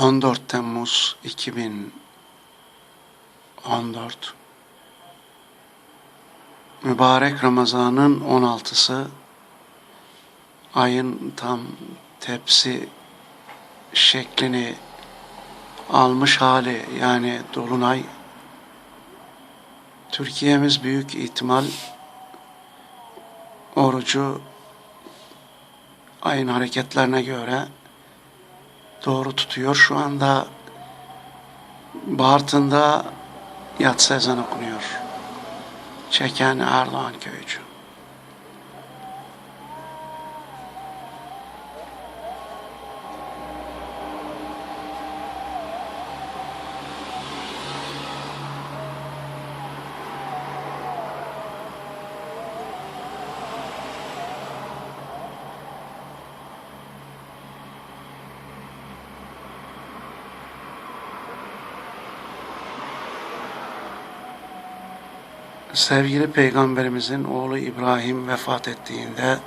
14 Temmuz 2014 Mübarek Ramazan'ın 16'sı ayın tam tepsi şeklini almış hali yani dolunay. Türkiye'miz büyük ihtimal orucu ayın hareketlerine göre doğru tutuyor. Şu anda Bartın'da yatsı ezan okunuyor. Çeken Erdoğan Köycü. Sevgili Peygamberimizin oğlu İbrahim vefat ettiğinde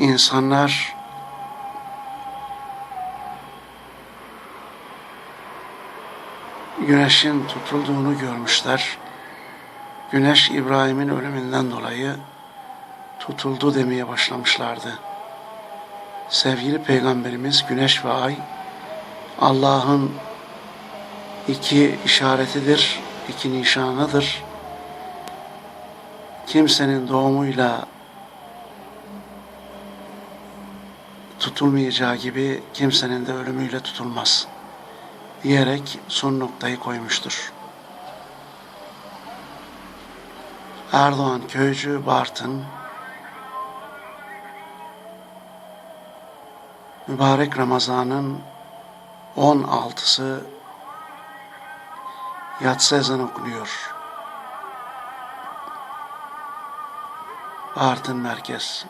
insanlar güneşin tutulduğunu görmüşler. Güneş İbrahim'in ölümünden dolayı tutuldu demeye başlamışlardı. Sevgili Peygamberimiz güneş ve ay Allah'ın iki işaretidir, iki nişanıdır. Kimsenin doğumuyla tutulmayacağı gibi kimsenin de ölümüyle tutulmaz diyerek son noktayı koymuştur. Erdoğan Köycü Bartın Mübarek Ramazan'ın 16'sı yatsı ezan okunuyor. Bartın Merkez